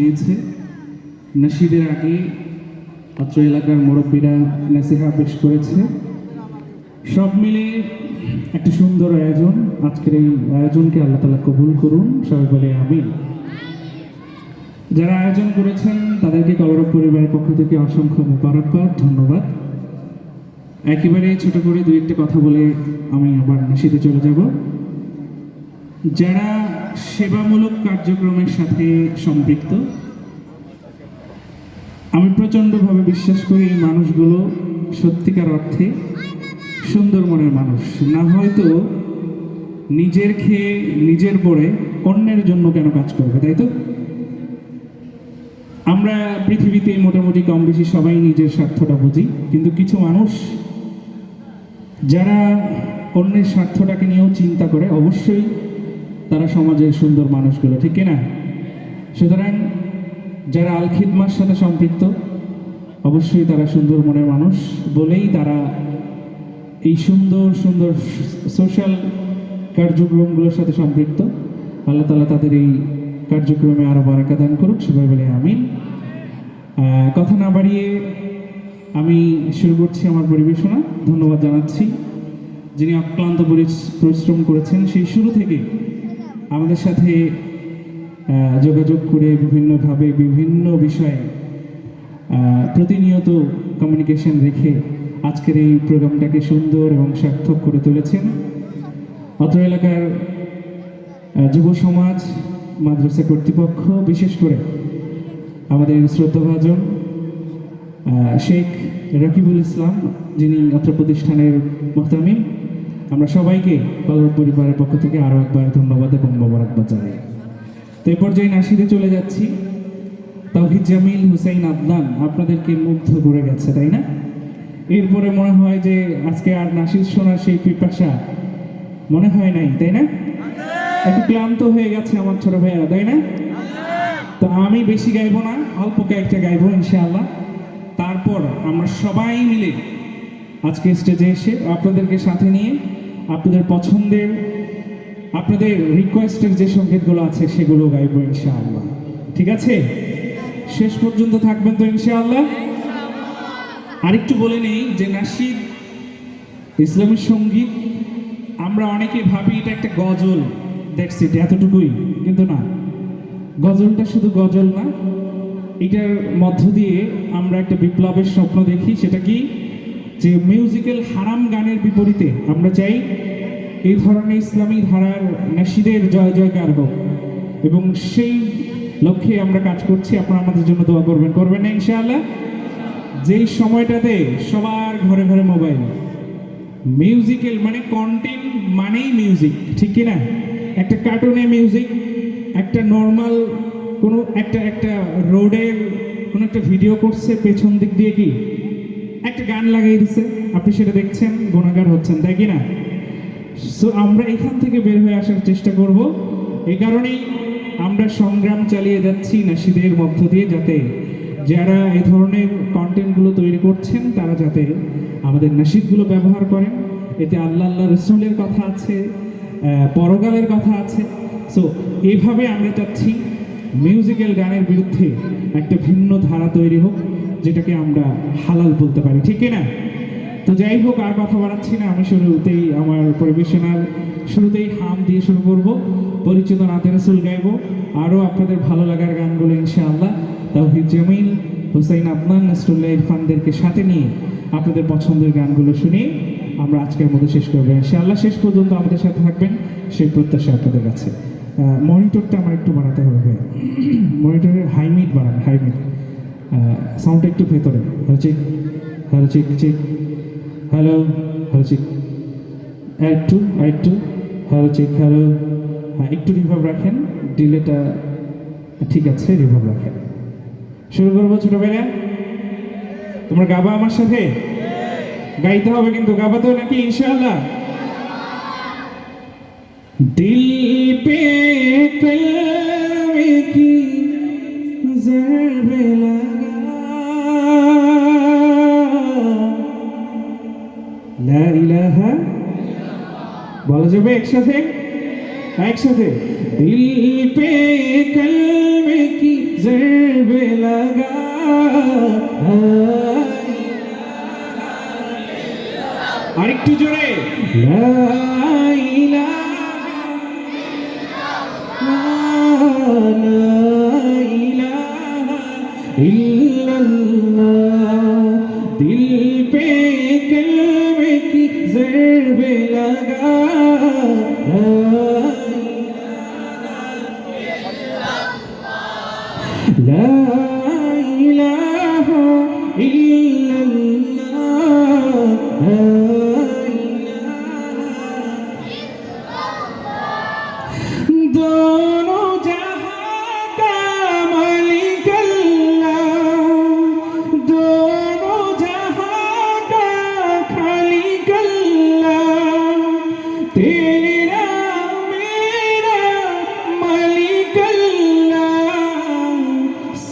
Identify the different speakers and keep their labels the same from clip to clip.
Speaker 1: নিয়েছে নাসিদের আগে অত্র এলাকার মুরব্বীরা নাসিহা পেশ করেছে। সব মিলে একটা সুন্দর আয়োজন। আজকের এই আয়োজনকে আল্লাহ তালা কবুল করুন, সবাই বলে আমি যারা আয়োজন করেছেন, তাদেরকে কলরব পরিবারের পক্ষ থেকে অসংখ্য মোবারকবাদ, ধন্যবাদ। একেবারে ছোট করে দু একটা কথা বলে আমি আবার নাসিদে চলে যাব। যারা সেবামূলক কার্যক্রমের সাথে সম্পৃক্ত। আমি প্রচণ্ডভাবে বিশ্বাস করি এই মানুষগুলো সত্যিকার অর্থে সুন্দর মনের মানুষ। না হয়তো নিজের খেয়ে, নিজের পরে অন্যের জন্য কেন কাজ করবে, তাই তো? আমরা পৃথিবীতে মোটামুটি কম বেশি সবাই নিজের স্বার্থটা বুঝি, কিন্তু কিছু মানুষ যারা অন্যের স্বার্থটাকে নিয়েও চিন্তা করে, অবশ্যই তারা সমাজের সুন্দর মানুষগুলো, ঠিক কিনা? সুতরাং যারা আল খিদমার সাথে সম্পৃক্ত, অবশ্যই তারা সুন্দর মনের মানুষ বলেই তারা এই সুন্দর সুন্দর সোশ্যাল কার্যক্রমগুলোর সাথে সম্পৃক্ত। আল্লাহ তালা তাদের এই কার্যক্রমে আরও বারাকা দান করুক, সবাই বলে আমিন। কথা না বাড়িয়ে আমি শুরু করছি আমার পরিবেশনা। ধন্যবাদ জানাচ্ছি যিনি অক্লান্ত পরিশ্রম করেছেন, সেই শুরু থেকে আমাদের সাথে যোগাযোগ করে বিভিন্নভাবে বিভিন্ন বিষয়ে প্রতিনিয়ত কমিউনিকেশন রেখে আজকের এই প্রোগ্রামটাকে সুন্দর এবং সার্থক করে তুলেছেন। অত্র এলাকার যুব সমাজ, মাদ্রাসা কর্তৃপক্ষ, বিশেষ করে আমাদের শ্রদ্ধাভাজন শেখ রাকিবুল ইসলাম, যিনি অত্র প্রতিষ্ঠানের মোহতামিম। আমরা সবাইকে কলর পরিবারের পক্ষ থেকে আরও একবার ধন্যবাদ এবং মোবারকবাদ জানাই। তো এই পর্যায়ে নাসিদে চলে যাচ্ছি। তাওহিদ জামিল হুসাইন আদনান আপনাদেরকে মুগ্ধ করে গেছে, তাই না? এরপরে মনে হয় যে আজকে আর নাসির শোনার সেই পিপাসা মনে হয় নাই, তাই না? একটু ক্লান্ত হয়ে গেছে আমার ছোট ভাইয়া তাই না? তো আমি বেশি গাইবো না, অল্প কয়েকটা গাইবো ইনশাআল্লাহ। তারপর আমরা সবাই মিলে আজকে স্টেজে এসে আপনাদেরকে সাথে নিয়ে আপনাদের পছন্দের, আপনাদের রিকোয়েস্টের যে সংকেতগুলো আছে, সেগুলো গাইবো ইনশাআল্লাহ। ঠিক আছে? শেষ পর্যন্ত থাকবেন তো ইনশাআল্লাহ? আরেকটু বলে নেই যে নাসিদ ইসলামী সংগীত, আমরা অনেকে ভাবি এটা একটা গজল দেখছি এতটুকুই, কিন্তু না। গজলটা শুধু গজল না, এটার মধ্য দিয়ে আমরা একটা বিপ্লবের স্বপ্ন দেখি, সেটা কি? যে মিউজিক্যাল হারাম গানের বিপরীতে আমরা চাই এই ধরনের ইসলামী ধারার নাসিদের জয় জয়কার হোক। এবং সেই লক্ষ্যে আমরা কাজ করছি। আপনারা আমাদের জন্য দোয়া করবেন। করবেন না ইনশাআল্লাহ? যেই সময়টাতে সবার ঘরে ঘরে মোবাইল। মিউজিক্যাল মানে কন্টেন্ট মানেই মিউজিক ঠিক কি না একটা কার্টুনে মিউজিক একটা নর্মাল কোনো একটা একটা রোডের কোনো একটা ভিডিও করছে, পেছন দিক দিয়ে কি? একটা গান লাগিয়ে দিছে। আপনি সেটা দেখছেন, গুণাগার হচ্ছেন, তাই কি না সো আমরা এখান থেকে বের হয়ে আসার চেষ্টা করব। এই কারণেই আমরা সংগ্রাম চালিয়ে যাচ্ছি নাসিদের মধ্য দিয়ে যাতে যারা এই ধরনের কন্টেন্টগুলো তৈরি করছেন, তারা যাতে আমাদের নাসিদগুলো ব্যবহার করেন। এতে আল্লাহ আল্লাহ রসুলের কথা আছে পরকালের কথা আছে। সো এভাবে আমরা চাচ্ছি মিউজিক্যাল গানের বিরুদ্ধে একটা ভিন্ন ধারা তৈরি হোক। যেটাকে আমরা হালাল বলতে পারি, ঠিক না তো যাই হোক, আর কথা বাড়াচ্ছি না। আমি শুরুতেই আমার পরিবেশনার শুরুতেই হাম দিয়ে শুরু করব। পরিচিত নাতে রসুল গাইব। আরও আপনাদের ভালো লাগার গানগুলো ইনশাআল্লাহ। তাহিদ জামিল, হুসাইন আদনান, নসরুল্লাহ ইরফানদেরকে সাথে নিয়ে আপনাদের পছন্দের গানগুলো শুনিয়ে আমরা আজকের মতো শেষ করব। ইনশাআল্লাহ শেষ পর্যন্ত আমাদের সাথে থাকবেন সেই প্রত্যাশা আপনাদের কাছে। মনিটরটা আমার একটু বাড়াতে হবে মনিটরের হাইমিট বাড়ান হাইমিট সাউন্ড একটু ভেতরে। Hello check hello check check. Hello hello check. একটু একটু হ্যালো চিক, হ্যালো। হ্যাঁ একটু রিভাব রাখেন ডিলেটা ঠিক আছে রিভাব রাখেন। শুরু করব ছোটো ভাইয়া তোমরা গাবা আমার সাথে? গাইতে হবে কিন্তু, গাবা তো নাকি ইনশাল্লাহ দিল পে কি জরবেলা ইলাহা বলা যাবে একসাথে। হ্যাঁ, একসাথে। দিল পে কলমে কি জরবে লাগা? আরেকটু জোরে। লাইলা ইল্লাল্লাহ। দিল পে কলমে ذي البلاد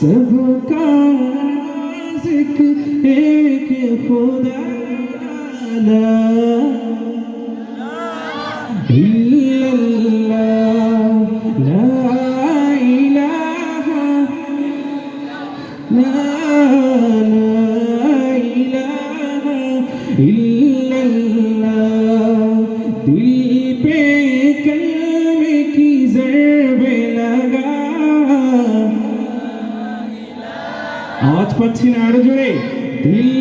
Speaker 1: सबका राज़िक एक खुदा ला إلا الله પચ્છીના અર્જુને દિલ્હી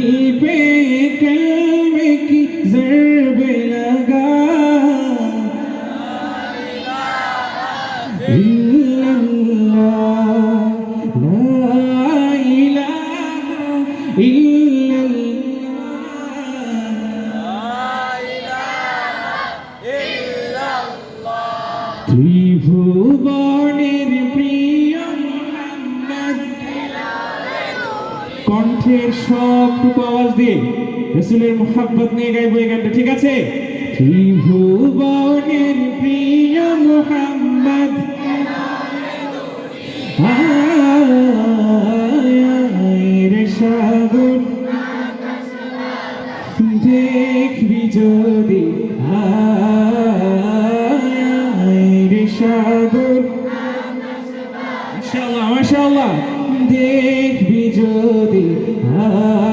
Speaker 1: দিয়ে রসুলের মোহাব্বত নিয়ে গাইবো এই গানটা, ঠিক আছে? ত্রিভুবনের প্রিয় মোহাম্মদ। সাগর। দেখবি যদি মাশাআল্লাহ মাশাআল্লাহ। দেখবি যদি আয়ের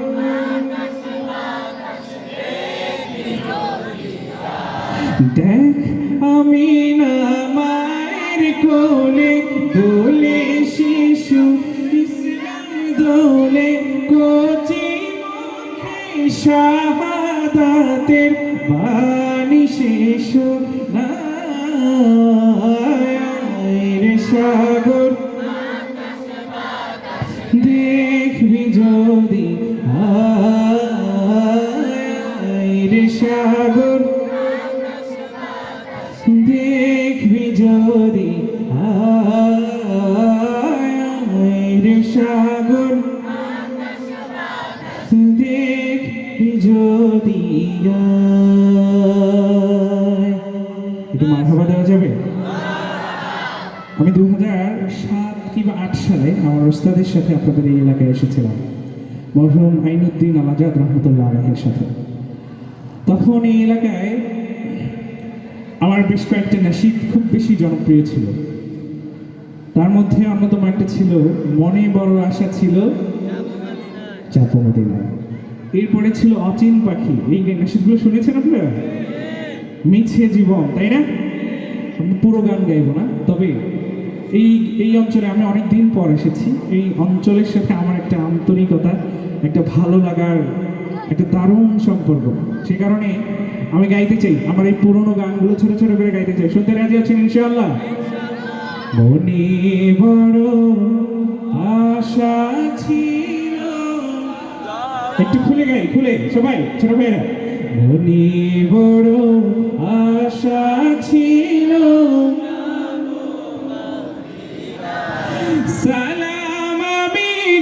Speaker 1: আমি না মায়ের কোলে শিশু ইসলাম দোলে কোচি মুখে শাহাদাতের শিশু নায়ের সাগর। সাথে আপনাদের এই এলাকায় এসেছিলাম। মরহুম আইনুদ্দিন আলাজাদ রহমতুল্লাহ আলহের সাথে। তখন এই এলাকায় আমার বেশ কয়েকটা নাসিদ খুব বেশি জনপ্রিয় ছিল। তার মধ্যে অন্যতম একটা ছিল, মনে বড় আশা ছিল চাপো মদিনায় এরপরে ছিল অচিন পাখি। এই নাসিদগুলো শুনেছেন আপনারা? মিছে জীবন, তাই না? পুরো গান গাইবো না, তবে এই এই অঞ্চলে আমি অনেক দিন পর এসেছি। এই অঞ্চলের সাথে আমার একটা আন্তরিকতা, একটা ভালো লাগার, একটা দারুণ সম্পর্ক। সে কারণে আমি গাইতে চাই। আমার এই পুরনো গানগুলো ছোট ছোট করে গাইতে চাই। শুনতে রাজি আছেন ইনশাআল্লাহ? মনে বড় আশা ছিল। একটু খুলে গাই, খুলে। সবাই, ছোট ভাইরা মনে বড় আশা ছিল।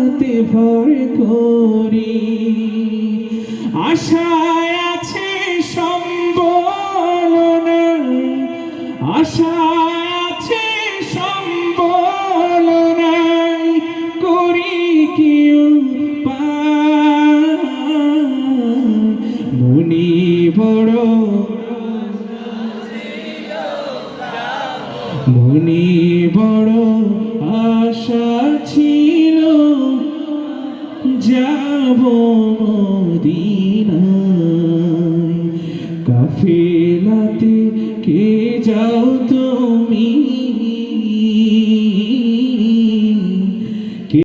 Speaker 1: ডানাতে ভর করি। আশায় আছে সম্বল নাই আশায় আছে সম্বল করি কি মনি বড় মনে বড়